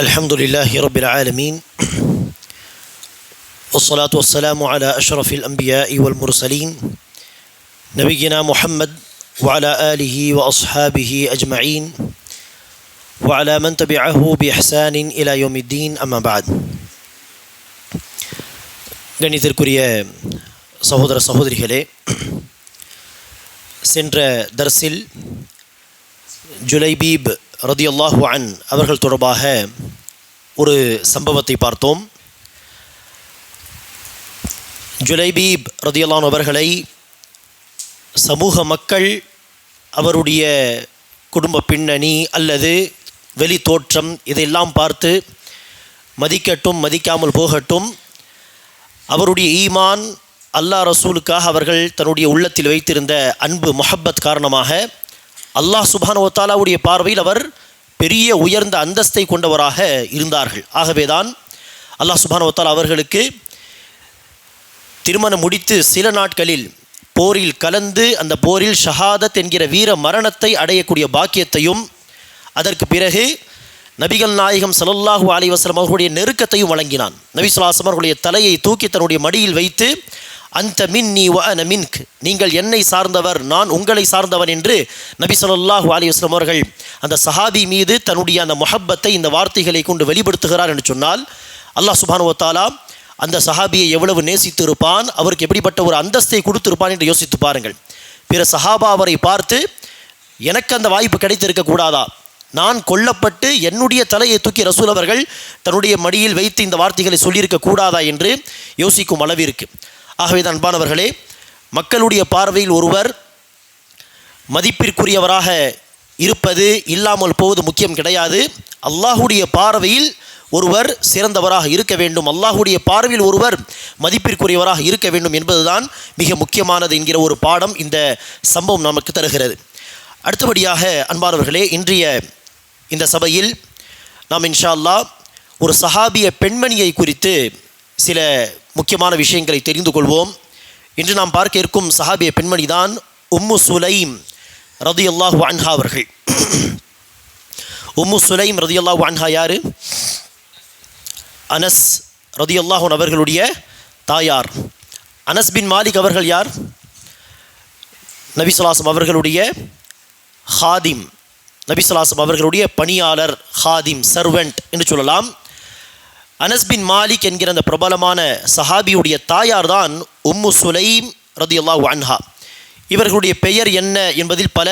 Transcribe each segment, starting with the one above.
الحمد لله رب العالمين والصلاة والسلام على أشرف الأنبياء والمرسلين نبينا محمد وعلى آله وأصحابه أجمعين وعلى من تبعه بإحسان إلى يوم الدين أما بعد கணிதற்குரிய சகோதர சகோதரிகளே சென்ற தர்சில் ஜுலைபீப் ரதியல்லாஹு அன் அவர்கள் தொடர்பாக ஒரு சம்பவத்தை பார்த்தோம். ஜுலைபீப் ரதியல்லான் அவர்களை சமூக மக்கள் அவருடைய குடும்ப பின்னணி அல்லது வெளி தோற்றம் இதையெல்லாம் பார்த்து மதிக்கட்டும் மதிக்காமல் போகட்டும். அவருடைய ஈமான் அல்லாஹ் ரசூலுக்காக அவர்கள் தன்னுடைய உள்ளத்தில் வைத்திருந்த அன்பு மொஹப்பத் காரணமாக அல்லாஹ் சுபானுவத்தாலாவுடைய பார்வையில் அவர் பெரிய உயர்ந்த அந்தஸ்தை கொண்டவராக இருந்தார்கள். ஆகவேதான் அல்லாஹ் சுபானுவத்தாலா அவர்களுக்கு திருமணம் முடித்து சில நாட்களில் போரில் கலந்து அந்த போரில் ஷஹாதத் என்கிற வீர மரணத்தை அடையக்கூடிய பாக்கியத்தையும் அதற்கு பிறகு நபிகள் நாயகம் சலல்லாஹு அலி வஸ்லம் அவர்களுடைய நெருக்கத்தையும் வழங்கினான். நபி சொல்லாசம் அவர்களுடைய தலையை தூக்கி தன்னுடைய மடியில் வைத்து அந்த மின் நீ வ மின்க். நீங்கள் என்னை சார்ந்தவர் நான் உங்களை சார்ந்தவன் என்று நபி சொல்லாஹு அலிவஸ்லம் அவர்கள் அந்த சஹாபி மீது தன்னுடைய அந்த மொஹப்பத்தை இந்த வார்த்தைகளை கொண்டு வெளிப்படுத்துகிறார் என்று சொன்னால் அல்லாஹ் சுபானுவத்தாலா அந்த சஹாபியை எவ்வளவு நேசித்து இருப்பான் அவருக்கு எப்படிப்பட்ட ஒரு அந்தஸ்தை கொடுத்திருப்பான் என்று யோசித்து பாருங்கள். பிற சஹாபா அவரை பார்த்து எனக்கு அந்த வாய்ப்பு கிடைத்திருக்க கூடாதா? நான் கொல்லப்பட்டு என்னுடைய தலையை தூக்கி ரசூல் அவர்கள் தன்னுடைய மடியில் வைத்து இந்த வார்த்தைகளை சொல்லியிருக்க கூடாதா? என்று யோசிக்கும் அளவிற்கு ஆகவே தான் அன்பானவர்களே மக்களுடைய பார்வையில் ஒருவர் மதிப்பிற்குரியவராக இருப்பது இல்லாமல் போவது முக்கியம் கிடையாது. அல்லாஹுடைய பார்வையில் ஒருவர் சிறந்தவராக இருக்க வேண்டும். அல்லாஹுடைய பார்வையில் ஒருவர் மதிப்பிற்குரியவராக இருக்க வேண்டும் என்பதுதான் மிக முக்கியமானது என்கிற ஒரு பாடம் இந்த சம்பவம் நமக்கு தருகிறது. அடுத்தபடியாக அன்பானவர்களே இன்றைய இந்த சபையில் நாம் இன்ஷா அல்லா ஒரு சஹாபிய பெண்மணியை குறித்து சில முக்கியமான விஷயங்களை தெரிந்து கொள்வோம். இன்று நாம் பார்க்க இருக்கும் சஹாபிய பெண்மணி தான் உம்மு சுலைம் ரதி அல்லாஹ் வான்ஹா அவர்கள். உம்மு சுலைம் ரதி அல்லாஹ் வான்ஹா யார்? அனஸ் ரதி அல்லாஹன் அவர்களுடைய தாயார். அனஸ் பின் மாலிக் அவர்கள் யார்? நபிசுலாசம் அவர்களுடைய ஹாதிம். நபிசுலாசம் அவர்களுடைய பணியாளர் ஹாதிம் சர்வெண்ட் என்று சொல்லலாம். அனஸ்பின் மாலிக் என்கிற அந்த பிரபலமான சஹாபியுடைய தாயார் தான் உம்மு சுலைம் ரதியுல்லா அன்ஹா. இவர்களுடைய பெயர் என்ன என்பதில் பல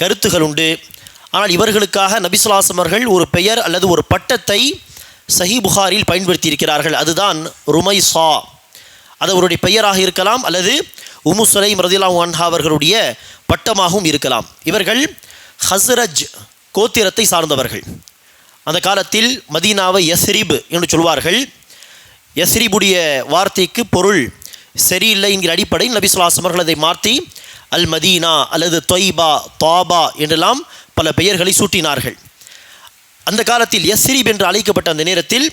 கருத்துகள் உண்டு. ஆனால் இவர்களுக்காக நபிசுலாசமர்கள் ஒரு பெயர் அல்லது ஒரு பட்டத்தை சஹி புகாரில் பயன்படுத்தியிருக்கிறார்கள். அதுதான் ருமை சா அது அவருடைய பெயராக இருக்கலாம் அல்லது உமு சுலைம் ரதிலா அன்ஹா அவர்களுடைய பட்டமாகவும் இருக்கலாம். இவர்கள் ஹஸ்ரஜ் கோத்திரத்தை சார்ந்தவர்கள். அந்த காலத்தில் மதீனாவை யஸ்ரிப் என்று சொல்வார்கள். யஸ்ரிபுடைய வார்த்தைக்கு பொருள் சரியில்லை என்கிற அடிப்படையில் நபி அவர்கள் அதை மாற்றி அல் மதீனா அல்லது தொய்பா தாபா என்றெல்லாம் பல பெயர்களை சூட்டினார்கள். அந்த காலத்தில் எஸ்ரிப் என்று அழைக்கப்பட்ட அந்த நேரத்தில்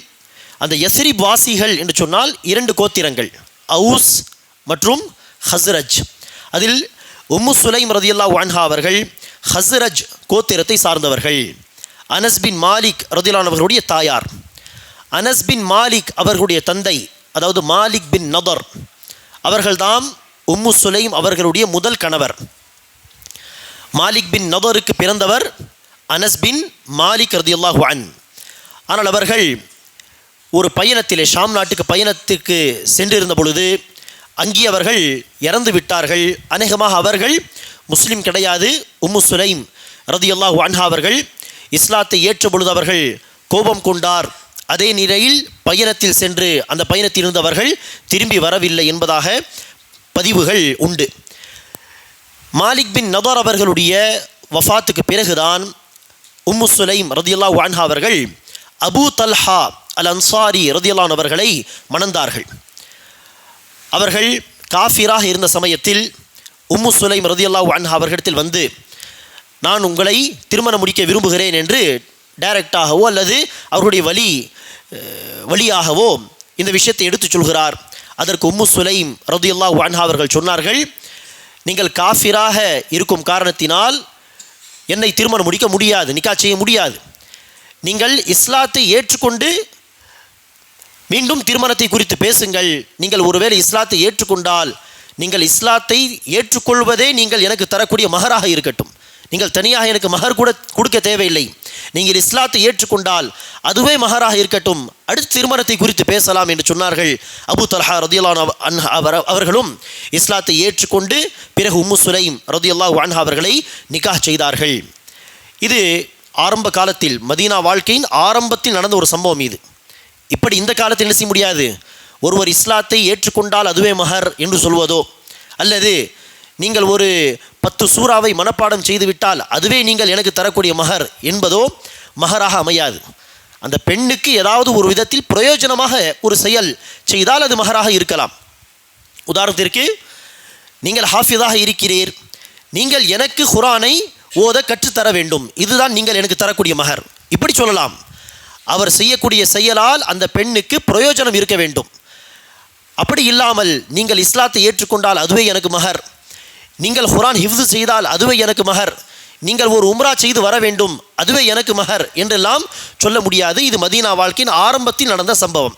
அந்த யஸ்ரிப் வாசிகள் என்று சொன்னால் இரண்டு கோத்திரங்கள் அவுஸ் மற்றும் ஹஸ்ரஜ். அதில் உம்மு சுலைம் ரதியுல்லா வான்ஹா அவர்கள் ஹஸ்ரஜ் கோத்திரத்தை சார்ந்தவர்கள். அனஸ் பின் மாலிக் ரதிலான் அவர்களுடைய தாயார். அனஸ் பின் மாலிக் அவர்களுடைய தந்தை அதாவது மாலிக் பின் நதர் அவர்கள்தாம் உம்மு சுலைம் அவர்களுடைய முதல் கணவர். மாலிக் பின் நதருக்கு பிறந்தவர் அனஸ் பின் மாலிக் ரதியுல்லாஹு அன். ஆனால் அவர்கள் ஒரு பயணத்திலே ஷாம் நாட்டுக்கு பயணத்திற்கு சென்றிருந்த பொழுது அங்கே அவர்கள் இறந்து விட்டார்கள். அநேகமாக அவர்கள் முஸ்லீம் கிடையாது. உம்மு சுலைம் ரதியுல்லாஹு அன்ஹா அவர்கள் இஸ்லாத்தை ஏற்ற பொழுது அவர்கள் கோபம் கொண்டார். அதே நிலையில் பயணத்தில் சென்று அந்த பயணத்தில் இருந்தவர்கள் திரும்பி வரவில்லை என்பதாக பதிவுகள் உண்டு. மாலிக் பின் நதார் அவர்களுடைய வஃபாத்துக்கு பிறகுதான் உம்மு சுலைம் ரதியுல்லா வான்ஹா அவர்கள் அபு தல்ஹா அல் அன்சாரி ரதியுல்லான் அவர்களை மணந்தார்கள். அவர்கள் காஃபிராக இருந்த சமயத்தில் உம்மு சுலைம் ரதியுல்லா வான்ஹா அவர்களிடத்தில் வந்து நான் உங்களை திருமணம் முடிக்க விரும்புகிறேன் என்று டைரக்டாகவோ அல்லது அவருடைய வழி வழியாகவோ இந்த விஷயத்தை எடுத்துச் சொல்கிறார். அதற்கு உம்மு சுலைம் ரதியுல்லா வான்ஹா அவர்கள் சொன்னார்கள் நீங்கள் காஃபிராக இருக்கும் காரணத்தினால் என்னை திருமணம் முடிக்க முடியாது நிக்கா செய்ய முடியாது. நீங்கள் இஸ்லாத்தை ஏற்றுக்கொண்டு மீண்டும் திருமணத்தை குறித்து பேசுங்கள். நீங்கள் ஒருவேளை இஸ்லாத்தை ஏற்றுக்கொண்டால் நீங்கள் இஸ்லாத்தை ஏற்றுக்கொள்வதே நீங்கள் எனக்கு தரக்கூடிய மகராக இருக்கட்டும். நீங்கள் தனியாக எனக்கு மகர் கூட கொடுக்க தேவையில்லை. நீங்கள் இஸ்லாத்தை ஏற்றுக்கொண்டால் அதுவே மகராக இருக்கட்டும். அடுத்து திருமணத்தை குறித்து பேசலாம் என்று சொன்னார்கள் அபு தலஹா ரதியுல்லான் அவர் அவர்களும் இஸ்லாத்தை ஏற்றுக்கொண்டு பிறகு உம்மு சுலைம் ரதியுல்லா அன்ஹா அவர்களை நிகா செய்தார்கள். இது ஆரம்ப காலத்தில் மதீனா வாழ்க்கையின் ஆரம்பத்தில் நடந்த ஒரு சம்பவம் இது. இப்படி இந்த காலத்தில் என்ன செய்ய முடியாது? ஒருவர் இஸ்லாத்தை ஏற்றுக்கொண்டால் அதுவே மஹர் என்று சொல்வதோ அல்லது நீங்கள் ஒரு பத்து சூறாவை மனப்பாடம் செய்துவிட்டால் அதுவே நீங்கள் எனக்கு தரக்கூடிய மகர் என்பதோ மகராக அமையாது. அந்த பெண்ணுக்கு ஏதாவது ஒரு விதத்தில் பிரயோஜனமாக ஒரு செயல் செய்தால் அது மகராக இருக்கலாம். உதாரணத்திற்கு நீங்கள் ஹாஃபிதாக இருக்கிறீர். நீங்கள் எனக்கு குரானை ஓத கற்றுத்தர வேண்டும். இதுதான் நீங்கள் எனக்கு தரக்கூடிய மகர். இப்படி சொல்லலாம். அவர் செய்யக்கூடிய செயலால் அந்த பெண்ணுக்கு பிரயோஜனம் இருக்க வேண்டும். அப்படி இல்லாமல் நீங்கள் இஸ்லாத்தை ஏற்றுக்கொண்டால் அதுவே எனக்கு மகர். நீங்கள் குரான் ஹிஃப்து செய்தால் அதுவே எனக்கு மகர் நீங்கள் ஒரு உம்ரா செய்து வர வேண்டும் அதுவே எனக்கு மகர் என்றெல்லாம் சொல்ல முடியாது. இது மதீனா வாழ்க்கையின் ஆரம்பத்தில் நடந்த சம்பவம்.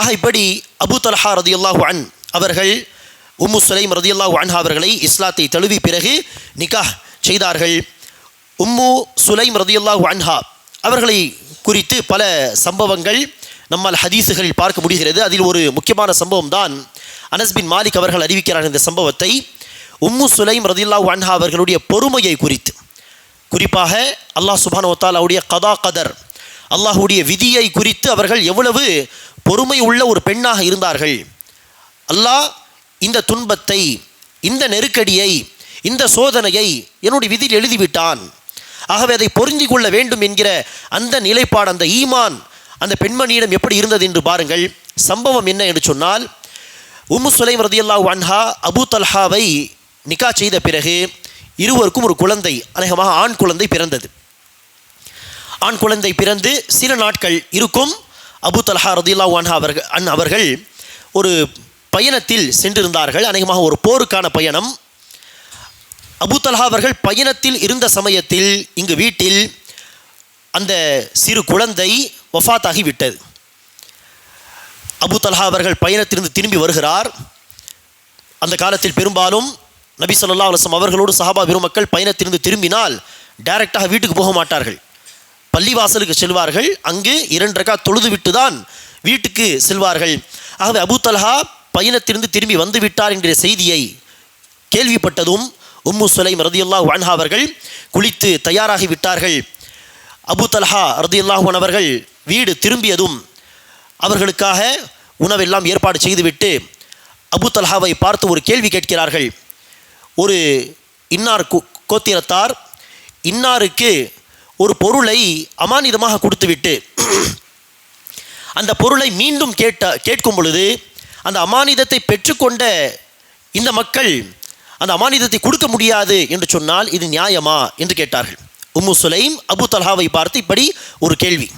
ஆக இப்படி அபு தலஹா ரதியுல்லாஹு அன் அவர்கள் உம்மு சுலைம் ரதியுல்லாஹு அன்ஹா அவர்களை இஸ்லாத்தை தழுவி பிறகு நிக்காஹ் செய்தார்கள். உம்மு சுலைம் ரதியுல்லாஹு அன்ஹா அவர்களை குறித்து பல சம்பவங்கள் நம்மால் ஹதீஸுகளில் பார்க்க முடிகிறது. அதில் ஒரு முக்கியமான சம்பவம் தான் அனஸ்பின் மாலிக் அவர்கள் அறிவிக்கிறார் இந்த சம்பவத்தை. உம்மு சுலைம் ரதில்லா அன்ஹா அவர்களுடைய பொறுமையை குறித்து. குறிப்பாக அல்லாஹ் சுபான் அவருடைய கதா கதர் அல்லாஹுடைய விதியை குறித்து அவர்கள் எவ்வளவு பொறுமை உள்ள ஒரு பெண்ணாக இருந்தார்கள். அல்லாஹ் இந்த துன்பத்தை இந்த நெருக்கடியை இந்த சோதனையை என்னுடைய விதியில் எழுதிவிட்டான். ஆகவே அதை பொருந்தி கொள்ள வேண்டும் என்கிற அந்த நிலைப்பாடு அந்த ஈமான் அந்த பெண்மணியிடம் எப்படி இருந்தது என்று பாருங்கள். சம்பவம் என்ன என்று சொன்னால் உம்மு சுலைம் ரதியல்லா அன்ஹா அபு தல்ஹாவை நிக்கா செய்த பிறகு இருவருக்கும் ஒரு குழந்தை அநேகமாக ஆண் குழந்தை பிறந்தது. ஆண் குழந்தை பிறந்து சில நாட்கள் இருக்கும். அபு தல்ஹா ரதில்லா அன்ஹா அவர்கள் அன் அவர்கள் ஒரு பயணத்தில் சென்றிருந்தார்கள். அநேகமாக ஒரு போருக்கான பயணம். அபு தல்ஹா அவர்கள் பயணத்தில் இருந்த சமயத்தில் இங்கு வீட்டில் அந்த சிறு குழந்தை வஃபாத்தாகி விட்டது. அபு தல்ஹா அவர்கள் பயணத்திலிருந்து திரும்பி வருகிறார். அந்த காலத்தில் பெரும்பாலும் நபி சொல்லா அலுவலம் அவர்களோடு சஹாபா பெருமக்கள் பயணத்திலிருந்து திரும்பினால் டைரெக்டாக வீட்டுக்கு போக மாட்டார்கள். பள்ளிவாசலுக்கு செல்வார்கள். அங்கு இரண்டு ரக்கா தொழுது விட்டு தான் வீட்டுக்கு செல்வார்கள். ஆகவே அபு தல்ஹா பயணத்திலிருந்து திரும்பி வந்து விட்டார் என்கிற செய்தியை கேள்விப்பட்டதும் உம்மு சுலைம் ரதியுல்லா வான்ஹா அவர்கள் குளித்து தயாராகி விட்டார்கள். அபு தல்ஹா ரதியுல்லாஹு அவர்கள் வீடு திரும்பியதும் அவர்களுக்காக உணவெல்லாம் ஏற்பாடு செய்துவிட்டு அபு தல்ஹாவை பார்த்து ஒரு கேள்வி கேட்கிறார்கள். ஒரு இன்னார் கோத்திரத்தார் இன்னாருக்கு ஒரு பொருளை அமானிதமாக கொடுத்துவிட்டு அந்த பொருளை மீண்டும் கேட்ட கேட்கும் பொழுது அந்த அமானிதத்தை பெற்றுக்கொண்ட இந்த மக்கள் அந்த அமானிதத்தை கொடுக்க முடியாது என்று சொன்னால் இது நியாயமா என்று கேட்டார்கள். உம்மு சுலைம் அபு தல்ஹாவை பார்த்து இப்படி ஒரு கேள்வி.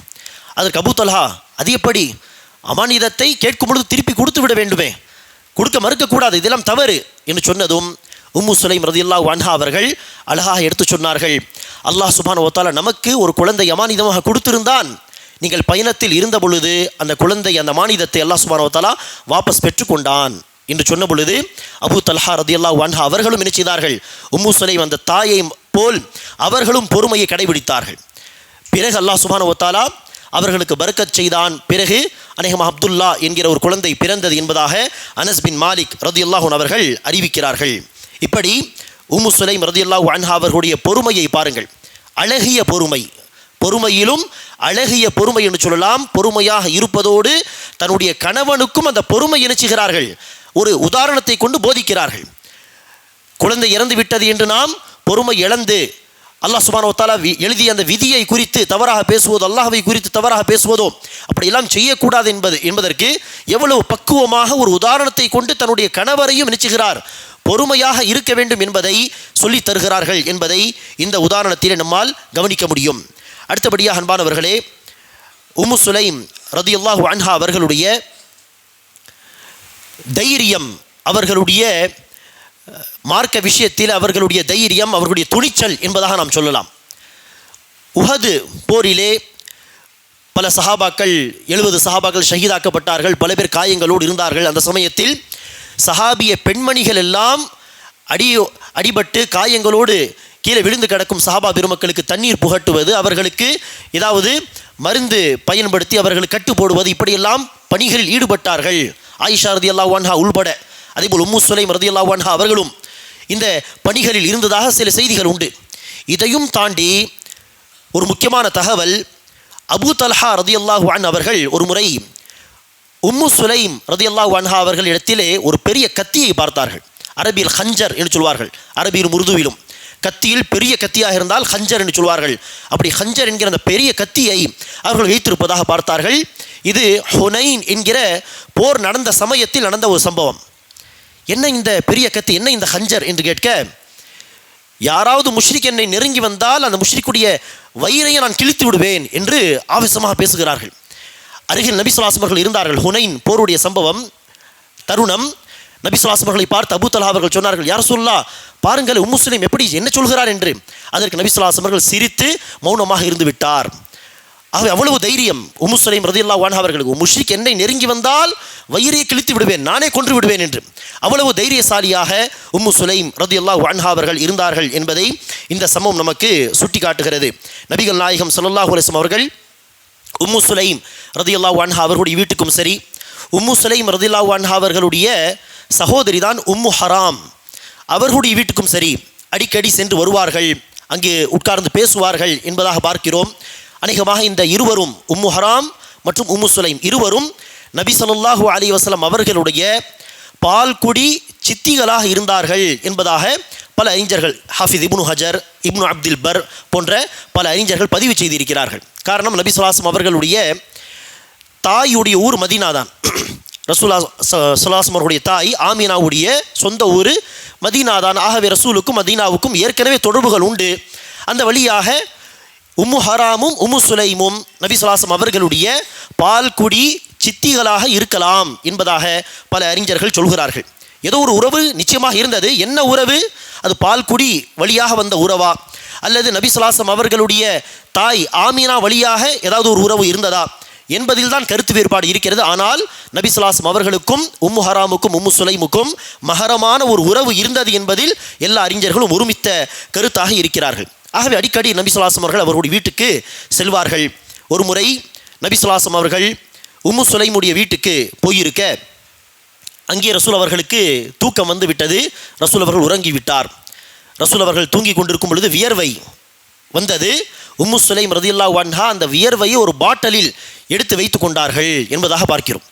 அதற்கு அபு தல்ஹா அது எப்படி? அமானிதத்தை கேட்கும் பொழுது திருப்பி கொடுத்து விட வேண்டுமே? கொடுக்க மறுக்கக்கூடாது இதெல்லாம் தவறு என்று சொன்னதும் உம்மு சுலைம் ரதியுல்லாஹு வான்ஹா அவர்கள் அழகாக எடுத்து சொன்னார்கள். அல்லாஹ் சுபான் ஓத்தால நமக்கு ஒரு குழந்தை அமானிதமாக கொடுத்திருந்தான். நீங்கள் பயணத்தில் இருந்த பொழுது அந்த குழந்தை அந்த மானிதத்தை அல்லாஹ் சுபான் ஓத்தாலா வாபஸ் பெற்றுக்கொண்டான் என்று சொன்ன பொழுது அபு தல்ஹா ரதியுல்லாஹு வான்ஹா அவர்களும் என்ன செய்தார்கள்? உம்மு சுலைம் அந்த தாயை போல் அவர்களும் பொறுமையை கடைபிடித்தார்கள். பிறகு அல்லாஹ் சுபான ஒத்தாலா அவர்களுக்கு பறக்கச் செய்தான். பிறகு அநேகமாக அப்துல்லா என்கிற ஒரு குழந்தை பிறந்தது என்பதாக அனஸ் பின் மாலிக் ரதியுல்லாஹூன் அவர்கள் அறிவிக்கிறார்கள். இப்படி உம்மு சுலைம் ரதியுல்லாஹு அன்ஹா அவர்களுடைய பொறுமையை பாருங்கள். அழகிய பொறுமை. பொறுமையிலும் அழகிய பொறுமை என்று சொல்லலாம். பொறுமையாக இருப்பதோடு தன்னுடைய கணவனுக்கும் அந்த பொறுமை இணைச்சுகிறார்கள். ஒரு உதாரணத்தை கொண்டு போதிக்கிறார்கள். குழந்தை இறந்து விட்டது என்று நாம் பொறுமை இழந்து அல்லாஹ் சுபானோ தாலா வி- எழுதிய அந்த விதியை குறித்து தவறாக பேசுவதோ அல்லாஹவை குறித்து தவறாக பேசுவதோ அப்படியெல்லாம் செய்யக்கூடாது என்பது என்பதற்கு எவ்வளவு பக்குவமாக ஒரு உதாரணத்தை கொண்டு தன்னுடைய கணவரையும் நினைச்சுகிறார் பொறுமையாக இருக்க வேண்டும் என்பதை சொல்லித் தருகிறார்கள் என்பதை இந்த உதாரணத்தில் நம்மால் கவனிக்க முடியும். அடுத்தபடியாக அன்பானவர்களே உம்மு சுலைம் ரதியுல்லாஹு அன்ஹா அவர்களுடைய தைரியம் அவர்களுடைய மார்க்க விஷயத்தில் அவர்களுடைய தைரியம் அவர்களுடைய துணிச்சல் என்பதாக நாம் சொல்லலாம். உஹது போரிலே பல சஹாபாக்கள் எழுபது சஹாபாக்கள் ஷஹீதாக்கப்பட்டார்கள் பல பேர் காயங்களோடு இருந்தார்கள். அந்த சமயத்தில் சஹாபிய பெண்மணிகள் எல்லாம் அடியோ அடிபட்டு காயங்களோடு கீழே விழுந்து கிடக்கும் சஹாபா பெருமக்களுக்கு தண்ணீர் புகட்டுவது அவர்களுக்கு ஏதாவது மருந்து பயன்படுத்தி அவர்களுக்கு கட்டு போடுவது இப்படியெல்லாம் பணிகளில் ஈடுபட்டார்கள். ஆயிஷா ரதி அல்லா வான்ஹா உள்பட அதேபோல் உம்மு சுலைம் ரதி அல்லா வான்ஹா அவர்களும் இந்த பணிகளில் இருந்ததாக சில செய்திகள் உண்டு. இதையும் தாண்டி ஒரு முக்கியமான தகவல் அபூ தல்ஹா ரதியல்லாஹு வான் அவர்கள் ஒரு முறை உம்மு சுலைம் ரதியல்லா வன்ஹா அவர்கள் இடத்திலே ஒரு பெரிய கத்தியை பார்த்தார்கள். அரபியில் ஹஞ்சர் என்று சொல்வார்கள். அரபியில் உருதுவிலும். கத்தியில் பெரிய கத்தியாக இருந்தால் ஹஞ்சர் என்று சொல்வார்கள். அப்படி ஹஞ்சர் என்கிற அந்த பெரிய கத்தியை அவர்கள் வைத்திருப்பதாக பார்த்தார்கள். இது ஹுனைன் என்கிற போர் நடந்த சமயத்தில் நடந்த ஒரு சம்பவம். என்ன இந்த பெரிய கத்தி என்ன இந்த ஹஞ்சர் என்று கேட்க யாராவது முஷ்ரிக் என்னை நெருங்கி வந்தால் அந்த முஷ்ரிக்குடைய வயிறையை நான் கிழித்து விடுவேன் என்று ஆவேசமாக பேசுகிறார்கள். அருகில் நபி சுல்லாசம் இருந்தார்கள். ஹுனைன் போருடைய சம்பவம் தருணம். நபி சுல்லாசம் பார்த்து அபுத்தலா அவர்கள் சொன்னார்கள் யார் சொல்லா பாருங்கள் உம்முஸ்லிம் எப்படி என்ன சொல்கிறார்? என்று. அதற்கு நபி சுல்லாசம் சிரித்து மௌனமாக இருந்து விட்டார். ஆகவே அவ்வளவு தைரியம் உம்மு சுலைம் ரதியல்லா வான் அவர்களுக்கு. முஷ்ரிக் என்னை நெருங்கி வந்தால் வயிறை கிழித்து விடுவேன் நானே கொன்று விடுவேன் என்று. அவ்வளவு தைரியசாலியாக உம்மு சுலைம் ரதியல்லா வான்ஹா அவர்கள் இருந்தார்கள் என்பதை இந்த சம்பவம் நமக்கு சுட்டி காட்டுகிறது நபிகள் நாயகம் ஸல்லல்லாஹு அலைஹி அவர்கள் உம்மு சுலைம் ரதியுல்லா வான்ஹா அவர்களுடைய வீட்டுக்கும் சரி. உம்மு சுலைம் ரதியுல்லா வான்ஹா அவர்களுடைய சகோதரி தான் உம்மு ஹராம். அவர்களுடைய வீட்டுக்கும் சரி அடிக்கடி சென்று வருவார்கள் அங்கே உட்கார்ந்து பேசுவார்கள் என்பதாக பார்க்கிறோம். அநேகமாக இந்த இருவரும் உம்மு ஹராம் மற்றும் உம்மு சுலைம் இருவரும் நபி ஸல்லல்லாஹு அலி வசலம் அவர்களுடைய பால்குடி சித்திகளாக இருந்தார்கள் என்பதாக பல அறிஞர்கள் Hafiz Ibn Hajar Ibn Abdul Barr போன்ற பல அறிஞர்கள் பதிவு செய்திருக்கிறார்கள். காரணம் நபி சுலாசம் அவர்களுடைய தாயுடைய ஊர் மதீனாதான் ரசூலா சுலாசம் அவர்களுடைய தாய் ஆமீனாவுடைய சொந்த ஊர் மதீனா தான். ஆகவே ரசூலுக்கும் மதீனாவுக்கும் ஏற்கனவே தொடர்புகள் உண்டு. அந்த வழியாக உம்மு ஹராமும் உம்மு சுலைமும் நபி சுலாசம் அவர்களுடைய பால்குடி சித்திகளாக இருக்கலாம் என்பதாக பல அறிஞர்கள் சொல்கிறார்கள். ஏதோ ஒரு உறவு நிச்சயமாக இருந்தது. என்ன உறவு? அது பால்குடி வழியாக வந்த உறவா? அல்லது நபிசுலாசம் அவர்களுடைய தாய் ஆமீனா வழியாக ஏதாவது ஒரு உறவு இருந்ததா? என்பதில் தான் கருத்து வேறுபாடு இருக்கிறது. ஆனால் நபிசுலாசம் அவர்களுக்கும் உம்மு ஹராமுக்கும் உம்மு சுலைமுக்கும் மகரமான ஒரு உறவு இருந்தது என்பதில் எல்லா அறிஞர்களும் ஒருமித்த கருத்தாக இருக்கிறார்கள். ஆகவே அடிக்கடி நபிசுலாசம் அவர்கள் அவருடைய வீட்டுக்கு செல்வார்கள். ஒரு முறை நபிசுலாசம் அவர்கள் உம்மு சுலைமுடைய வீட்டுக்கு போயிருக்க அங்கே ரசூல் அவர்களுக்கு தூக்கம் வந்து விட்டது. ரசூல் அவர்கள் உறங்கி விட்டார். ரசூல் அவர்கள் தூங்கி கொண்டிருக்கும் பொழுது வியர்வை வந்தது. உம்மு சுலைம் ரதியுல்லா வன்ஹா அந்த வியர்வையை ஒரு பாட்டலில் எடுத்து வைத்து கொண்டார்கள் என்பதாக பார்க்கிறோம்.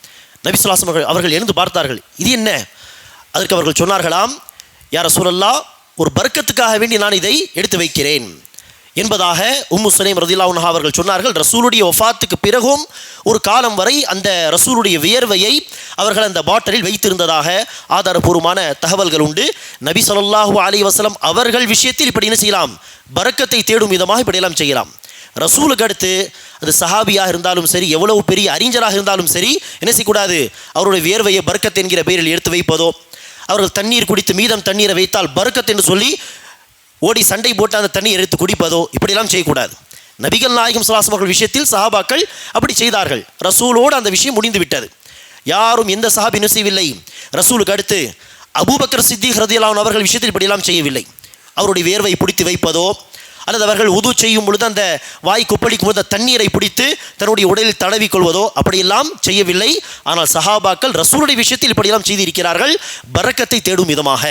நபி அவர்கள் அவர்கள் எழுந்து பார்த்தார்கள். இது என்ன? அதற்கு அவர்கள் சொன்னார்களாம் யார் ரசூலல்லா ஒரு பர்க்கத்துக்காக வேண்டி நான் இதை எடுத்து வைக்கிறேன். என்பதாக உம்மு சுலைம் ரதில்லாவுன்ஹா அவர்கள் சொன்னார்கள். ரசூலுடைய ஒஃபாத்துக்கு பிறகும் ஒரு காலம் வரை அந்த ரசூலுடைய வியர்வையை அவர்கள் அந்த பாட்டிலில் வைத்திருந்ததாக ஆதாரபூர்வமான தகவல்கள் உண்டு. நபி ஸல்லல்லாஹு அலி வசலம் அவர்கள் விஷயத்தில் இப்படி என்ன செய்யலாம்? பறக்கத்தை தேடும் விதமாக இப்படியெல்லாம் செய்யலாம். ரசூலுக்கு அடுத்து அது சஹாபியாக இருந்தாலும் சரி எவ்வளவு பெரிய அறிஞராக இருந்தாலும் சரி என்ன செய்யக்கூடாது? அவருடைய வியர்வையை பறக்கத் என்கிற பெயரில் எடுத்து வைப்பதோ அவர்கள் தண்ணீர் குடித்து மீதம் தண்ணீரை வைத்தால் பறக்கத் என்று சொல்லி ஓடி சண்டை போட்டு அந்த தண்ணி எடுத்து குடிப்பதோ இப்படியெல்லாம் செய்யக்கூடாது. நபிகள் நாயகம் சுல்லாசம் அவர்கள் விஷயத்தில் சஹாபாக்கள் அப்படி செய்தார்கள். ரசூலோடு அந்த விஷயம் முடிந்து விட்டது. யாரும் எந்த சஹாபி செய்யவில்லை ரசூலுக்கு அடுத்து அபூபக்கர் சித்தி ஹிரதியலான் அவர்கள் விஷயத்தில் இப்படியெல்லாம் செய்யவில்லை. அவருடைய வேர்வை பிடித்து வைப்பதோ அல்லது அவர்கள் உது செய்யும் பொழுது அந்த வாய் கொப்பளிக்கும் பொழுது தண்ணீரை பிடித்து தன்னுடைய உடலில் தடவிக் கொள்வதோ அப்படியெல்லாம் செய்யவில்லை. ஆனால் சஹாபாக்கள் ரசூலுடைய விஷயத்தில் இப்படியெல்லாம் செய்திருக்கிறார்கள். பரக்கத்தை தேடும் விதமாக.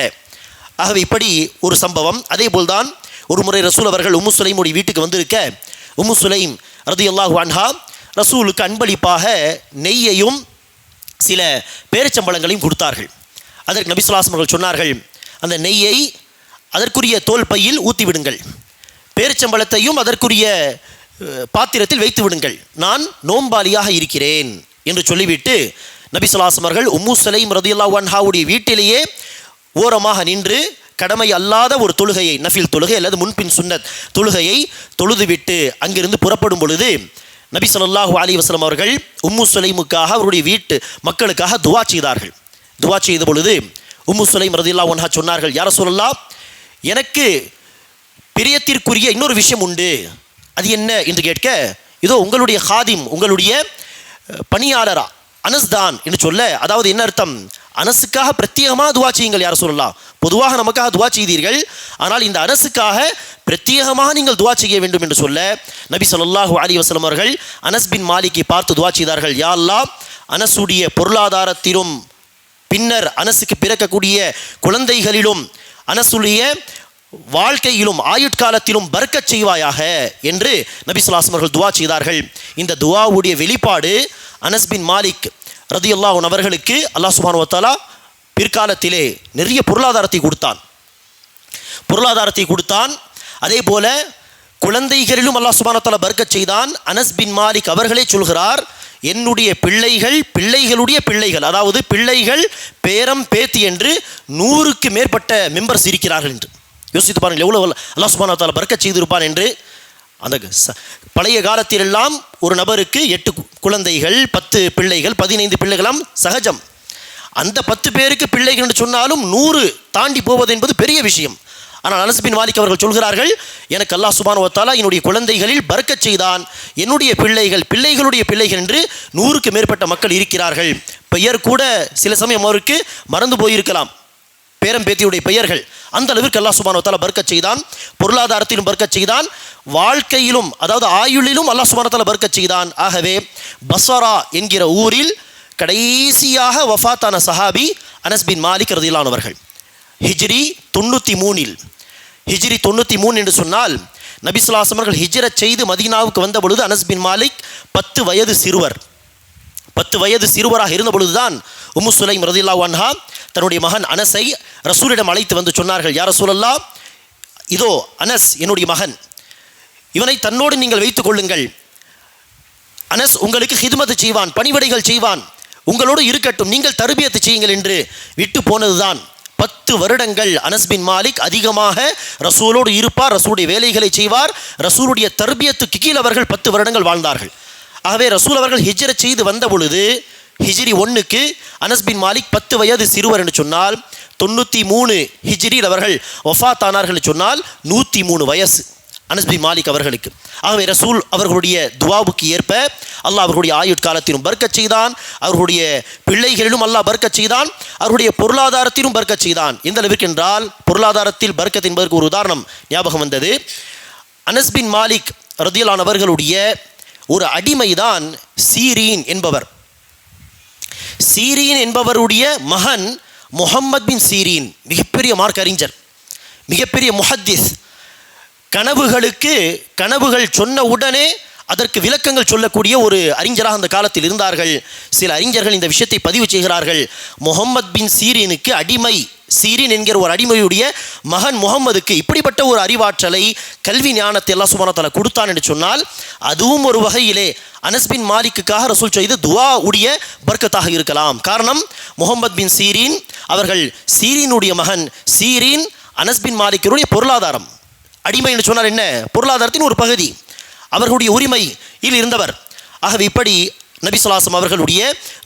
ஆகவே இப்படி ஒரு சம்பவம். அதே போல்தான் ஒரு முறை ரசூல் அவர்கள் உம்மு சுலைமுடைய வீட்டுக்கு வந்திருக்க உம்மு சுலைம் ரதி அல்லாஹ் வான்ஹா ரசூலுக்கு அன்பளிப்பாக நெய்யையும் சில பேரிச்சம்பழங்களையும் கொடுத்தார்கள். அதற்கு நபிசுலாசம் அவர்கள் சொன்னார்கள் அந்த நெய்யை அதற்குரிய தோல் பையில் ஊற்றி விடுங்கள். பேரிச்சம்பழத்தையும் அதற்குரிய பாத்திரத்தில் வைத்து விடுங்கள். நான் நோம்பாலியாக இருக்கிறேன் என்று சொல்லிவிட்டு நபி சொல்லாசம் அவர்கள் உம்மு சலைம் ரதியுல்லா வன்ஹாவுடைய வீட்டிலேயே ஓரமாக நின்று கடமை அல்லாத ஒரு தொழுகையை நஃபில் தொழுகை அல்லது முன்பின் சுன்னத் தொழுகையை தொழுதுவிட்டு அங்கிருந்து புறப்படும் பொழுது நபி சொல்லாஹு அலி வஸ்லம் அவர்கள் உம்மு சுலைமுக்காக அவருடைய வீட்டு மக்களுக்காக துவா செய்தார்கள். துவா செய்த பொழுது உம்மு சுலைம் ரதில்லா ஒன்ஹா சொன்னார்கள் யார சொல்லலாம் எனக்கு பிரியத்திற்குரிய இன்னொரு விஷயம் உண்டு. அது என்ன? என்று கேட்க இதோ உங்களுடைய ஹாதிம் உங்களுடைய பணியாளரா? அனஸ்தான் என்று சொல்ல அதாவது என்ன அர்த்தம்? அனசுக்காக பிரத்யேகமாக துவா செய்யுங்கள் யார் சொல்லலாம் பொதுவாக நமக்காக துவா செய்தீர்கள். ஆனால் இந்த அனசுக்காக பிரத்யேகமாக நீங்கள் துவா செய்ய வேண்டும் என்று சொல்ல நபி சொல்லாஹு அலி வசலம் அவர்கள் அனஸ் பின் மாலிக்கை பார்த்து துவா செய்தார்கள். யா அனசுடைய பொருளாதாரத்திலும் பின்னர் அனசுக்கு பிறக்கக்கூடிய குழந்தைகளிலும் அனசுடைய வாழ்க்கையிலும் ஆயுட்காலத்திலும் பறக்கச் செய்வாயாக என்று நபி ஸல்லல்லாஹு துவா செய்தார்கள். இந்த துவாவுடைய வெளிப்பாடு அனஸ் பின் மாலிக் ரதி அல்லாஹன் அவர்களுக்கு அல்லாஹ் சுபானுவத்தாலா பிற்காலத்திலே நிறைய பொருளாதாரத்தை கொடுத்தான். பொருளாதாரத்தை கொடுத்தான். அதே போல குழந்தைகளிலும் அல்லாஹ் சுபானத்தாலா பர்க்கச் செய்தான். அனஸ் பின் மாலிக் அவர்களே சொல்கிறார் என்னுடைய பிள்ளைகள் பிள்ளைகளுடைய பிள்ளைகள் அதாவது பிள்ளைகள் பேரம் பேத்தி என்று நூறுக்கு மேற்பட்ட மெம்பர்ஸ் இருக்கிறார்கள் என்று. யோசித்து பாருங்கள் எவ்வளோ அல்லாஹ் சுபானத்தாலா பர்க்கச் செய்திருப்பான் என்று அந்த ச- பழைய காலத்திலெல்லாம் ஒரு நபருக்கு எட்டு குழந்தைகள் பத்து பிள்ளைகள் பதினைந்து பிள்ளைகளாம் சகஜம். அந்த பத்து பேருக்கு பிள்ளைகள் என்று சொன்னாலும் நூறு தாண்டி போவது என்பது பெரிய விஷயம். ஆனால் அனஸ் பின் மாலிக் அவர்கள் சொல்கிறார்கள் எனக்கு அல்லா சுபான் வத்தாலா என்னுடைய குழந்தைகளில் பறக்கச் செய்தான். என்னுடைய பிள்ளைகள் பிள்ளைகளுடைய பிள்ளைகள் என்று நூறுக்கு மேற்பட்ட மக்கள் இருக்கிறார்கள். பெயர் கூட சில சமயம் அவருக்கு மறந்து போயிருக்கலாம். பேரம்பேத்தியுடைய பெயர்கள் அந்த அளவிற்கு அல்லாஹ் சுபான் வத்தாலா பறக்கச் செய்தான் பொருளாதாரத்திலும் பறக்கச் செய்தான் வாழ்க்கையிலும் அதாவது ஆயுளிலும் அல்லாஹ் சுபானத்தால் வத்தாலா பறக்கச் செய்தான். ஆகவே பஸ்வரா என்கிற ஊரில் கடைசியாக வஃபாத்தான சஹாபி அனஸ்பின் மாலிக் ரதிலானவர்கள் ஹிஜ்ரி தொண்ணூற்றி மூணில் ஹிஜ்ரி தொண்ணூற்றி மூணு என்று சொன்னால் நபிசுல்லாசம் அவர்கள் ஹிஜ்ரத் செய்து மதீனாவுக்கு வந்த பொழுது அனஸ்பின் மாலிக் பத்து வயது சிறுவர். பத்து வயது சிறுவராக இருந்த பொழுதுதான் உம்மு சுலைம் ரதில்லா வான்ஹா தன்னுடைய மகன் அனஸை ரசூலிடம் அழைத்து வந்து சொன்னார்கள் யார் ரசூலல்லா? இதோ அனஸ் என்னுடைய மகன். இவனை தன்னோடு நீங்கள் வைத்துக் கொள்ளுங்கள். அனஸ் உங்களுக்கு ஹிதுமத்து செய்வான் பணிவிடைகள் செய்வான். உங்களோடு இருக்கட்டும் நீங்கள் தருபியத்து செய்யுங்கள் என்று விட்டு போனதுதான் பத்து வருடங்கள் அனஸ் பின் மாலிக் அதிகமாக ரசூலோடு இருப்பார் ரசூலுடைய வேலைகளை செய்வார் ரசூலுடைய தர்பியத்துக்கு கீழ் அவர்கள் பத்து வருடங்கள் வாழ்ந்தார்கள். ஆகவே ரசூல் அவர்கள் ஹிஜ்ர செய்து வந்த பொழுது ஹிஜ்ரி ஒன்றுக்கு அனஸ் பின் மாலிக் பத்து வயது சிறுவர் என்று சொன்னால் தொண்ணூற்றி மூணு ஹிஜ்ரியில் அவர்கள் ஒஃபாத் ஆனார்கள் சொன்னால் நூற்றி மூணு வயசு அனஸ் பின் மாலிக் அவர்களுக்கு. ஆகவே ரசூல் அவர்களுடைய துவாவுக்கு ஏற்ப அல்லாஹ் அவர்களுடைய ஆயுட்காலத்திலும் பர்க்கச் செய்தான் அவர்களுடைய பிள்ளைகளிலும் அல்லாஹ் பர்க்கச் செய்தான் அவருடைய பொருளாதாரத்திலும் பர்க்கச் செய்தான். எந்த அளவிற்கு என்றால் பொருளாதாரத்தில் பர்க்கத் என்பதற்கு ஒரு உதாரணம் ஞாபகம் வந்தது. அனஸ் பின் மாலிக் ரதியலானவர்களுடைய ஒரு அடிமைதான் சீரீன் என்பவர். சீரீன் என்பவருடைய மகன் முஹம்மத் பின் சீரீன் மிகப்பெரிய மார்க் அறிஞர் மிகப்பெரிய முஹத்திஸ். கனவுகளுக்கு கனவுகள் சொன்ன உடனே அதற்கு விளக்கங்கள் சொல்லக்கூடிய ஒரு அறிஞராக அந்த காலத்தில் இருந்தார்கள். சில அறிஞர்கள் இந்த விஷயத்தை பதிவு செய்கிறார்கள். முகம்மது பின் சீரீனுக்கு அடிமை சீரின் என்கிற ஒரு அடிமையுடைய மகன் முகம்மதுக்கு இப்படிப்பட்ட ஒரு அறிவாற்றலை கல்வி ஞானத்தை எல்லாம் சுமணத்தில் கொடுத்தான் என்று சொன்னால் அதுவும் ஒரு வகையிலே அனஸ்பின் மாலிக்குக்காக ரசூல் செய்து துவா உடைய பர்க்கத்தாக இருக்கலாம். காரணம் முகமது பின் சீரின் அவர்கள் சீரினுடைய மகன் சீரின் அனஸ்பின் மாலிக்கருடைய பொருளாதாரம். அடிமை என்று சொன்னால் என்ன? பொருளாதாரத்தின் ஒரு பகுதி. அவர்களுடைய உரிமையில் இருந்தவர். ஆகவே இப்படி நபிசுலாசம் அவர்களுடைய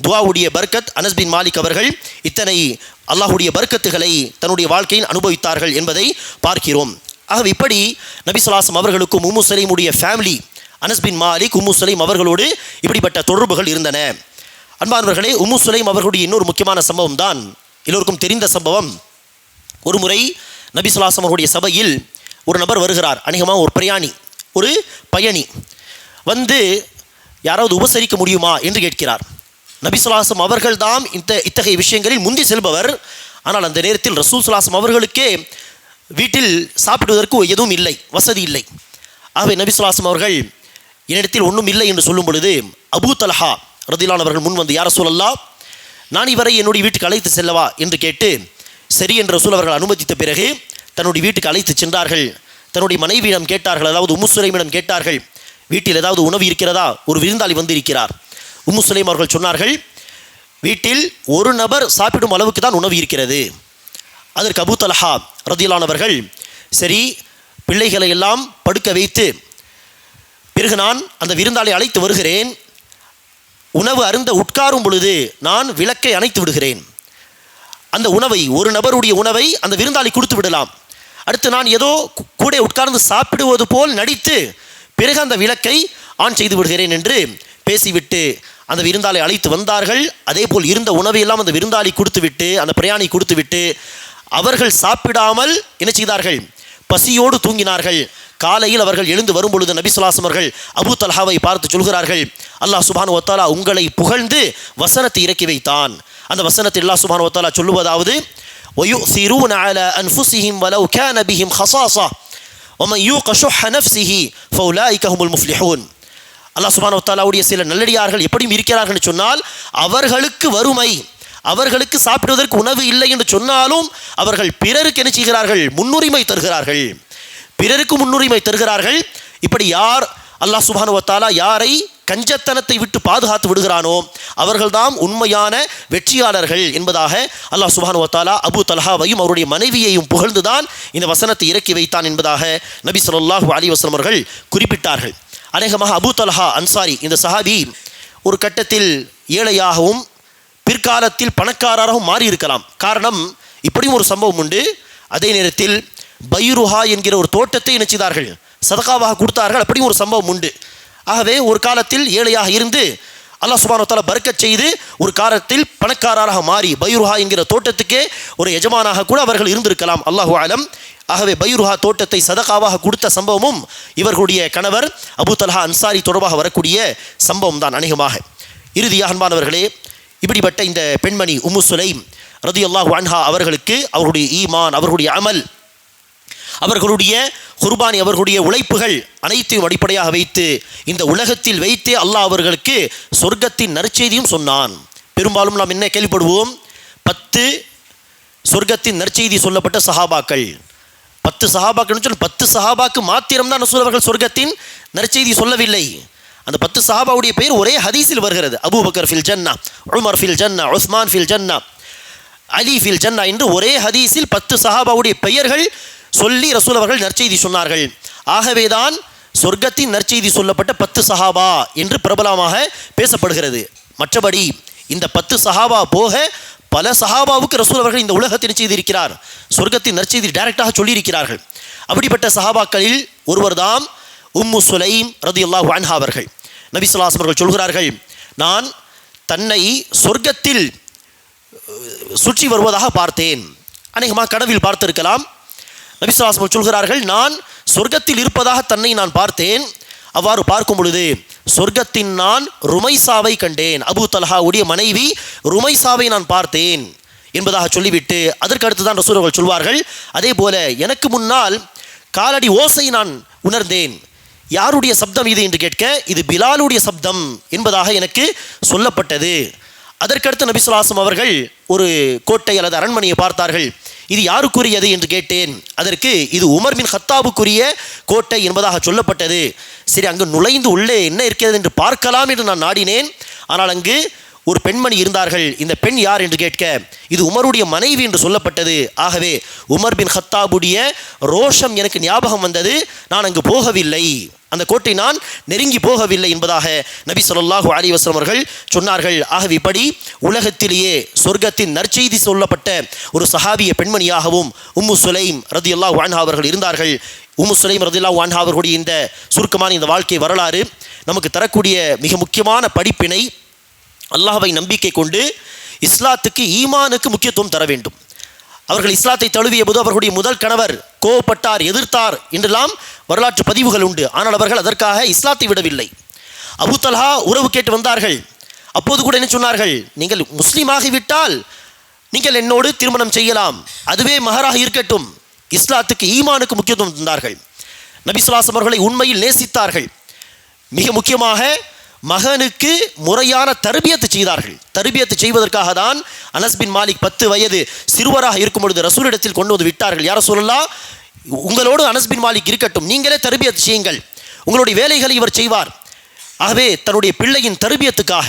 துவாவுடைய பர்க்கத் அனஸ் பின் மாலிக் அவர்கள் இத்தனை அல்லாஹுடைய பர்க்கத்துகளை தன்னுடைய வாழ்க்கையில் அனுபவித்தார்கள் என்பதை பார்க்கிறோம். ஆகவே இப்படி நபிசுலாசம் அவர்களுக்கும் Umm சலீமுடைய family Anas bin Malik Umm Sulaim அவர்களோடு இப்படிப்பட்ட தொடர்புகள் இருந்தன. அன்பானவர்களே உம்மு சுலைம் அவர்களுடைய இன்னொரு முக்கியமான சம்பவம் தான் எல்லோருக்கும் தெரிந்த சம்பவம். ஒரு முறை நபிசுலாசம் அவர்களுடைய சபையில் ஒரு நபர் வருகிறார் அநேகமாக ஒரு பிரயாணி. ஒரு பயணி வந்து யாராவது உபசரிக்க முடியுமா என்று கேட்கிறார். நபிசுலாசம் அவர்கள்தாம் இந்த இத்தகைய விஷயங்களில் முந்தி செல்பவர். ஆனால் அந்த நேரத்தில் ரசூல் சுலாசம் அவர்களுக்கே வீட்டில் சாப்பிடுவதற்கு எதுவும் இல்லை வசதி இல்லை. ஆகவே நபிசுலாசம் அவர்கள் என்னிடத்தில் ஒன்றும் இல்லை என்று சொல்லும் பொழுது அபூ தலஹா ரதிலான் அவர்கள் முன் வந்து யார சொல்லல்லா நான் இவரை என்னுடைய வீட்டுக்கு அழைத்து செல்லவா? என்று கேட்டு சரி என்று ரசூல் அவர்கள் அனுமதித்த பிறகு தன்னுடைய வீட்டுக்கு அழைத்து சென்றார்கள். தன்னுடைய மனைவியிடம் கேட்டார்கள் அதாவது உமுசுலைமிடம் கேட்டார்கள் வீட்டில் ஏதாவது உணவு இருக்கிறதா? ஒரு விருந்தாளி வந்து இருக்கிறார் அவர்கள் சொன்னார்கள் வீட்டில் ஒரு நபர் சாப்பிடும் அளவுக்கு தான் உணவு இருக்கிறது. அதற்கு அபூ ரதியிலானவர்கள் சரி பிள்ளைகளை எல்லாம் படுக்க வைத்து பிறகு நான் அந்த விருந்தாளை அழைத்து வருகிறேன். உணவு அருந்த உட்காரும் பொழுது நான் விளக்கை அணைத்து விடுகிறேன். அந்த உணவை ஒரு நபருடைய உணவை அந்த விருந்தாளி கொடுத்து விடலாம். அடுத்து நான் ஏதோ கூட உட்கார்ந்து சாப்பிடுவது போல் நடித்து பிறகு அந்த விளக்கை ஆன் செய்து விடுகிறேன் என்று பேசிவிட்டு அந்த விருந்தாளி அழைத்து வந்தார்கள். அதே போல் இருந்த உணவையெல்லாம் அந்த விருந்தாளி கொடுத்துவிட்டு அந்த பிரயாணி கொடுத்துவிட்டு அவர்கள் சாப்பிடாமல் என்ன செய்தார்கள்? பசியோடு தூங்கினார்கள். காலையில் அவர்கள் எழுந்து வரும்பொழுது நபிசுலாசம் அவர்கள் அபு தல்ஹாவை பார்த்து சொல்கிறார்கள் அல்லாஹ் சுபான் ஒத்தாலா உங்களை புகழ்ந்து வசனத்தை இறக்கி வைத்தான். அந்த வசனத்தை அல்லாஹ் சுபான் ஒத்தாலா சொல்லுவதாவது ஒயு சிறு அன்ஃபுசிஹிம் வலவு கே நபிஹிம் ஹசாசா ஒம யூக சுஹ நஃப்சிஹி ஃபவுலாய்கஹுமுல் முஃப்லிஹூன் அல்லாஹ் சுபானோ தாலாவுடைய சில நல்லடியார்கள் எப்படியும் இருக்கிறார்கள் சொன்னால் அவர்களுக்கு வறுமை அவர்களுக்கு சாப்பிடுவதற்கு உணவு இல்லை என்று சொன்னாலும் அவர்கள் பிறருக்கு என்ன செய்கிறார்கள்? முன்னுரிமை தருகிறார்கள். பிறருக்கு முன்னுரிமை தருகிறார்கள். இப்படி யார் அல்லாஹ் சுபானுவத்தாலா யாரை கஞ்சத்தனத்தை விட்டு பாதுகாத்து விடுகிறானோ அவர்கள்தான் உண்மையான வெற்றியாளர்கள் என்பதாக அல்லாஹ் சுபானு வத்தாலா அபு தலஹாவையும் அவருடைய மனைவியையும் புகழ்ந்துதான் இந்த வசனத்தை இறக்கி வைத்தான் என்பதாக நபி சொல்லாஹு அலி வஸல்லம் அவர்கள் குறிப்பிட்டார்கள். அநேகமாக அபு தலஹா அன்சாரி இந்த சஹாபி ஒரு கட்டத்தில் ஏழையாகவும் பிற்காலத்தில் பணக்காரராகவும் மாறி இருக்கலாம் காரணம் இப்படியும் ஒரு சம்பவம் உண்டு. அதே நேரத்தில் பைருஹா என்கிற ஒரு தோட்டத்தை நினைச்சிதார்கள் சதகாவாக கொடுத்தார்கள். அப்படியும் ஒரு சம்பவம் உண்டு. ஆகவே ஒரு காலத்தில் ஏழையாக இருந்து அல்லாஹ் சுபானத்தால் பறக்கச் செய்து ஒரு காலத்தில் பணக்காரராக மாறி பைருஹா என்கிற தோட்டத்துக்கே ஒரு எஜமானாக கூட அவர்கள் இருந்திருக்கலாம் அல்லாஹு ஆலம் ஆகவே பைருஹா தோட்டத்தை சதகாவாக கொடுத்த சம்பவமும் இவர்களுடைய கணவர் அபு தல்ஹா அன்சாரி தொடர்பாக வரக்கூடிய சம்பவம் தான் அநேகமாக. இறுதியாக அன்பானவர்களே இப்படிப்பட்ட இந்த பெண்மணி உம்மு சுலைம் ரதி அல்லாஹ் அன்ஹா அவர்களுக்கு அவருடைய ஈமான் அவர்களுடைய அமல் அவர்களுடைய குர்பானி அவர்களுடைய உழைப்புகள் அனைத்தையும் அடிப்படையாக வைத்து இந்த உலகத்தில் வைத்தே அல்லாஹ் அவர்களுக்கு சொர்க்கத்தின் நற்செய்தியும் சொன்னான். பெரும்பாலும் நாம் என்ன கேள்விப்படுவோம்? பத்து சொர்க்கத்தின் நற்செய்தி சொல்லப்பட்ட சஹாபாக்கள். பத்து சஹாபாக்கள்னு சொல்லி பத்து சஹாபாக்கு மாத்திரம்தான் ரசூல் அவர்கள் சொர்க்கத்தின் நற்செய்தி சொல்லவில்லை. அந்த பத்து சஹாபாவுடைய பெயர் ஒரே ஹதீஸில் வருகிறது. அபூபக்கர் ஃபில் ஜன்னா உமர் ஃபில் ஜன்னா உஸ்மான் ஃபில் ஜன்னா அலி ஃபில் ஜன்னா என்று ஒரே ஹதீஸில் பத்து சஹாபாவுடைய பெயர்கள் சொல்லி ரசூல் அவர்கள் நற்செய்தி சொன்னார்கள். ஆகவேதான் சொர்க்கத்தின் நற்செய்தி சொல்லப்பட்ட பத்து சஹாபா என்று பிரபலமாக பேசப்படுகிறது. மற்றபடி இந்த பத்து சஹாபா போக பல சஹாபாவுக்கு ரசூல் அவர்கள் இந்த உலகத்தின் செய்திருக்கிறார் சொர்க்கத்தின் நற்செய்தி டைரக்டாக சொல்லியிருக்கிறார்கள். அப்படிப்பட்ட சஹாபாக்களில் ஒருவர்தாம் உம்மு சுலைம் ரதி அல்லாஹ் வான்ஹா அவர்கள். நபி அவர்கள் சொல்கிறார்கள் நான் தன்னை சொர்க்கத்தில் சுற்றி வருவதாக பார்த்தேன். அநேகமாக கனவில் பார்த்திருக்கலாம். நபி சொல்கிறார்கள் நான் சொர்க்கத்தில் இருப்பதாக தன்னை நான் பார்த்தேன். அவ்வாறு பார்க்கும் பொழுது சொர்க்கத்தின் நான் ருமைசாவை கண்டேன். அபூ தலஹாவுடைய மனைவி ருமைசாவை நான் பார்த்தேன் என்பதாக சொல்லிவிட்டு அதற்கு அடுத்து தான் ரசூரர்கள் சொல்வார்கள் அதே போல எனக்கு முன்னால் காலடி ஓசை நான் உணர்ந்தேன். யாருடைய சப்தம் இது என்று கேட்க இது பிலாலுடைய சப்தம் என்பதாக எனக்கு சொல்லப்பட்டது. அதற்கடுத்து நபி அவர்கள் ஒரு கோட்டை அல்லது அரண்மனையை பார்த்தார்கள். இது யாருக்குரியது என்று கேட்டேன். அதற்கு இது உமர் பின் ஹத்தாபுக்குரிய கோட்டை என்பதாக சொல்லப்பட்டது. சரி அங்கு நுழைந்து உள்ளே என்ன இருக்கிறது என்று பார்க்கலாம் என்று நான் நாடினேன். ஆனால் அங்கு ஒரு பெண்மணி இருந்தார்கள். இந்த பெண் யார் என்று கேட்க இது உமருடைய மனைவி என்று சொல்லப்பட்டது. ஆகவே உமர் பின் ஹத்தாபுடைய ரோஷம் எனக்கு ஞாபகம் வந்தது. நான் அங்கு போகவில்லை. அந்த கோட்டை நான் நெருங்கி போகவில்லை என்பதாக நபி சொல்லாஹு அலைஹி அவர்கள் சொன்னார்கள். ஆகவே இப்படி உலகத்திலேயே சொர்க்கத்தின் நற்செய்தி சொல்லப்பட்ட ஒரு சஹாபிய பெண்மணியாகவும் உம்மு சுலைம் ரதியல்லாஹு வான்ஹா அவர்கள் இருந்தார்கள். உம்மு சுலைம் ரதியல்லாஹு வான்ஹா அவர்களுடைய இந்த சுருக்கமான இந்த வாழ்க்கை வரலாறு நமக்கு தரக்கூடிய மிக முக்கியமான படிப்பினை அல்லாஹவை நம்பிக்கை கொண்டு இஸ்லாத்துக்கு ஈமானுக்கு முக்கியத்துவம் தர வேண்டும். அவர்கள் இஸ்லாத்தை தழுவிய போது அவர்களுடைய முதல் கணவர் கோவப்பட்டார் எதிர்த்தார் என்றெல்லாம் வரலாற்று பதிவுகள் உண்டு. ஆனால் அவர்கள் அதற்காக இஸ்லாத்தை விடவில்லை. அபூ உறவு கேட்டு வந்தார்கள். அப்போது கூட என்ன சொன்னார்கள்? நீங்கள் முஸ்லீமாகிவிட்டால் நீங்கள் என்னோடு திருமணம் செய்யலாம். அதுவே மகராக இருக்கட்டும். இஸ்லாத்துக்கு ஈமானுக்கு முக்கியத்துவம் தந்தார்கள். நபி அவர்களை உண்மையில் நேசித்தார்கள். மிக முக்கியமாக மகனுக்கு முறையான தர்பியத்து செய்தார்கள். தர்பியத்து செய்வதற்காக தான் அனஸ்பின் மாலிக் பத்து வயது சிறுவராக இருக்கும் பொழுது ரசூலிடத்தில் கொண்டு வந்து விட்டார்கள். யார சொல்லலாம் உங்களோடு அனஸ்பின் மாலிக் இருக்கட்டும். நீங்களே தர்பியத்து செய்யுங்கள். உங்களுடைய வேலைகளை இவர் செய்வார். ஆகவே தன்னுடைய பிள்ளையின் தர்பியத்துக்காக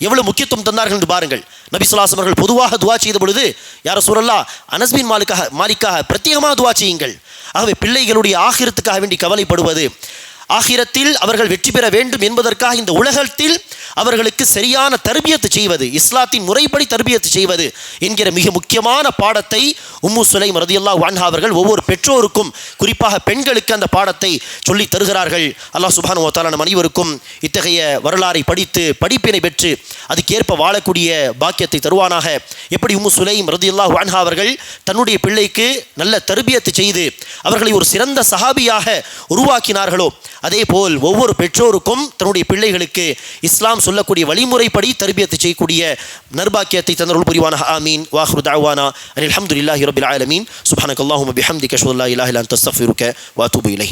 எவ்வளவு முக்கியத்துவம் தந்தார்கள் என்று பாருங்கள். நபிசுல்லாஸ் அவர்கள் பொதுவாக துவா செய்த பொழுது யார சூழல்லா அனஸ்பின் மாலிக்காக மாலிக்காக பிரத்யேகமாக துவா செய்யுங்கள். ஆகவே பிள்ளைகளுடைய ஆகிரத்துக்காக வேண்டி கவலைப்படுவது ஆகிரத்தில் அவர்கள் வெற்றி பெற வேண்டும் என்பதற்காக இந்த உலகத்தில் அவர்களுக்கு சரியான தர்பியத்து செய்வது இஸ்லாத்தின் முறைப்படி தர்பியத்து செய்வது என்கிற மிக முக்கியமான பாடத்தை உம்மு சுலை ரதியல்லா வான்ஹா அவர்கள் ஒவ்வொரு பெற்றோருக்கும் குறிப்பாக பெண்களுக்கு அந்த பாடத்தை சொல்லி தருகிறார்கள். அல்லாஹ் சுபானு ஓத்தாலான அனைவருக்கும் இத்தகைய வரலாறை படித்து படிப்பினை பெற்று அதுக்கேற்ப வாழக்கூடிய பாக்கியத்தை தருவானாக. எப்படி உம்மு சுலை ரதியல்லா வான்ஹா அவர்கள் தன்னுடைய பிள்ளைக்கு நல்ல தர்பியத்து செய்து அவர்களை ஒரு சிறந்த சஹாபியாக உருவாக்கினார்களோ அதே போல் ஒவ்வொரு பெற்றோருக்கும் தன்னுடைய பிள்ளைகளுக்கு இஸ்லாம் சொல்லக்கூடிய வழிமுறைப்படி தர்பியத்தை செய்யக்கூடிய நர்பாக்கியத்தை தந்தருள் புரிவான ஆமீன். வாஹ்ரு தாவானா அனில் அல்ஹம்துலில்லாஹி ரபில் ஆலமீன். சுப்ஹானக் அல்லாஹும்ம பிஹம்திக அஷ்ஹது அல்லா இலாஹ வாத்துபு இலை